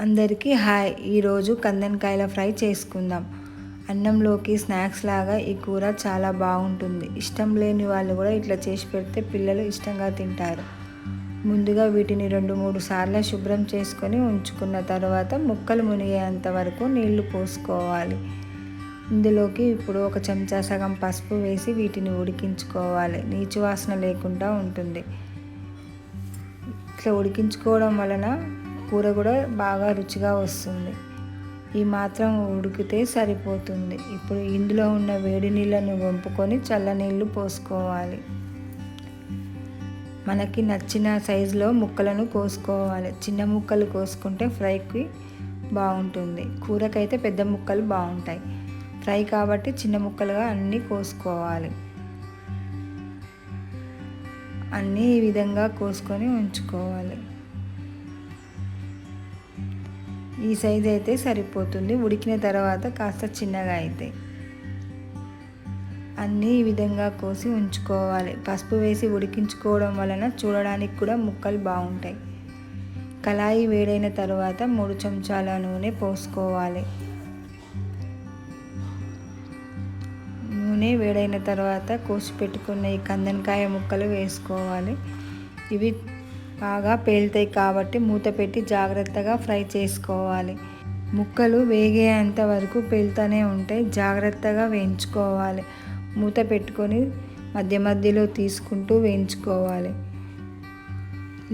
అందరికీ హాయ్. ఈరోజు కందనకాయల ఫ్రై చేసుకుందాం. అన్నంలోకి స్నాక్స్ లాగా ఈ కూర చాలా బాగుంటుంది. ఇష్టం లేని వాళ్ళు కూడా ఇట్లా చేసి పెడితే పిల్లలు ఇష్టంగా తింటారు. ముందుగా వీటిని రెండు మూడు సార్లు శుభ్రం చేసుకొని ఉంచుకున్న తర్వాత ముక్కలు మునిగేంత వరకు నీళ్ళు పోసుకోవాలి. ఇందులోకి ఇప్పుడు ఒక చెంచా సగం పసుపు వేసి వీటిని ఉడికించుకోవాలి. నీచు వాసన లేకుండా ఉంటుంది. ఇట్లా ఉడికించుకోవడం వలన కూర కూడా బాగా రుచిగా వస్తుంది. ఈ మాత్రం ఉడికితే సరిపోతుంది. ఇప్పుడు ఇందులో ఉన్న వేడి నీళ్ళను వంపుకొని చల్లనీళ్ళు పోసుకోవాలి. మనకి నచ్చిన సైజులో ముక్కలను కోసుకోవాలి. చిన్న ముక్కలు కోసుకుంటే ఫ్రైకి బాగుంటుంది. కూరకైతే పెద్ద ముక్కలు బాగుంటాయి. ఫ్రై కాబట్టి చిన్న ముక్కలుగా అన్నీ కోసుకోవాలి. అన్నీ ఈ విధంగా కోసుకొని ఉంచుకోవాలి. ఈ సైజ్ అయితే సరిపోతుంది. ఉడికిన తర్వాత కాస్త చిన్నగా అవుతాయి అన్నీ ఈ విధంగా కోసి ఉంచుకోవాలి. పసుపు వేసి ఉడికించుకోవడం వలన చూడడానికి కూడా ముక్కలు బాగుంటాయి. కళాయి వేడైన తర్వాత మూడు చెంచాల నూనె పోసుకోవాలి. నూనె వేడైన తర్వాత కోసి పెట్టుకున్న ఈ కందనకాయ ముక్కలు వేసుకోవాలి. ఇవి బాగా పేలుతాయి కాబట్టి మూత పెట్టి జాగ్రత్తగా ఫ్రై చేసుకోవాలి. ముక్కలు వేగేంత వరకు పేలుతూనే ఉంటాయి. జాగ్రత్తగా వేయించుకోవాలి. మూత పెట్టుకొని మధ్య మధ్యలో తీసుకుంటూ వేయించుకోవాలి.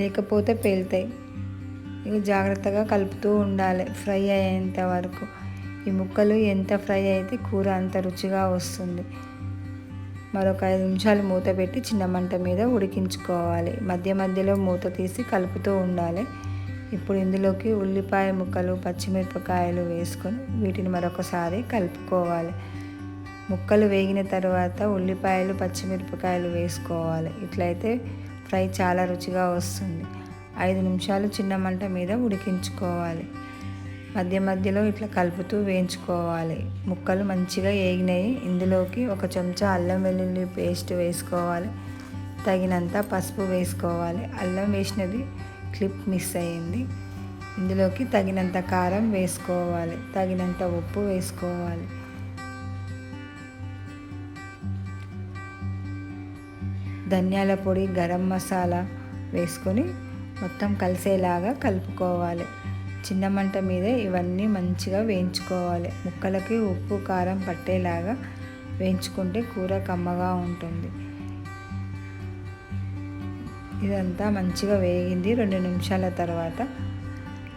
లేకపోతే పేలుతాయి. ఇవి జాగ్రత్తగా కలుపుతూ ఉండాలి ఫ్రై అయ్యేంత వరకు. ఈ ముక్కలు ఎంత ఫ్రై అయితే కూర అంత రుచిగా వస్తుంది. మరొక ఐదు నిమిషాలు మూత పెట్టి చిన్న మంట మీద ఉడికించుకోవాలి. మధ్య మధ్యలో మూత తీసి కలుపుతూ ఉండాలి. ఇప్పుడు ఇందులోకి ఉల్లిపాయ ముక్కలు పచ్చిమిరపకాయలు వేసుకొని వీటిని మరొకసారి కలుపుకోవాలి. ముక్కలు వేగిన తర్వాత ఉల్లిపాయలు పచ్చిమిరపకాయలు వేసుకోవాలి. ఇట్లయితే ఫ్రై చాలా రుచిగా వస్తుంది. ఐదు నిమిషాలు చిన్న మంట మీద ఉడికించుకోవాలి. మధ్య మధ్యలో ఇట్లా కలుపుతూ వేయించుకోవాలి. ముక్కలు మంచిగా వేగినాయి ఇందులోకి ఒక చెంచా అల్లం వెల్లుల్లి పేస్ట్ వేసుకోవాలి. తగినంత పసుపు వేసుకోవాలి. అల్లం వేసినది క్లిప్ మిస్ అయ్యింది. ఇందులోకి తగినంత కారం వేసుకోవాలి. తగినంత ఉప్పు వేసుకోవాలి. ధనియాల పొడి గరం మసాలా వేసుకొని మొత్తం కలిసేలాగా కలుపుకోవాలి. చిన్న మంట మీద ఇవన్నీ మంచిగా వేయించుకోవాలి. ముక్కలకి ఉప్పు కారం పట్టేలాగా వేయించుకుంటే కూర కమ్మగా ఉంటుంది. ఇదంతా మంచిగా వేగింది రెండు నిమిషాల తర్వాత.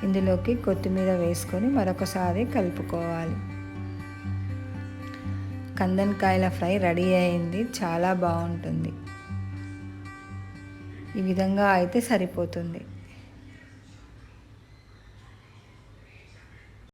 ఇందులోకి కొత్తిమీర వేసుకొని మరొకసారి కలుపుకోవాలి. కందనకాయల ఫ్రై రెడీ అయింది. చాలా బాగుంటుంది. ఈ విధంగా అయితే సరిపోతుంది.